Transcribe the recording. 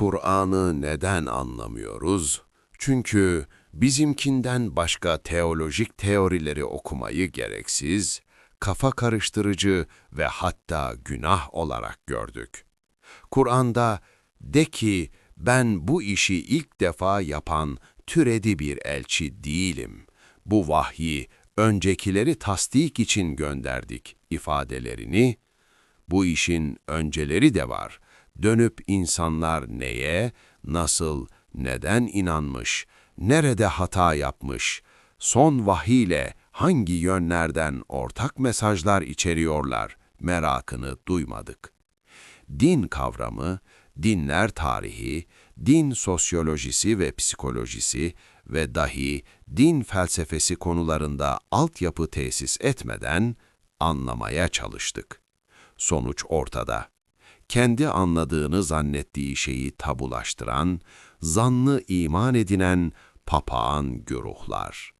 Kur'an'ı neden anlamıyoruz? Çünkü bizimkinden başka teolojik teorileri okumayı gereksiz, kafa karıştırıcı ve hatta günah olarak gördük. Kur'an'da de ki ben bu işi ilk defa yapan türedi bir elçi değilim. Bu vahyi öncekileri tasdik için gönderdik ifadelerini, bu işin önceleri de var. Dönüp insanlar neye, nasıl, neden inanmış, nerede hata yapmış, son vahiyle hangi yönlerden ortak mesajlar içeriyorlar merakını duymadık. Din kavramı, dinler tarihi, din sosyolojisi ve psikolojisi ve dahi din felsefesi konularında altyapı tesis etmeden anlamaya çalıştık. Sonuç ortada. Kendi anladığını zannettiği şeyi tabulaştıran, zanlı iman edinen papağan güruhlar.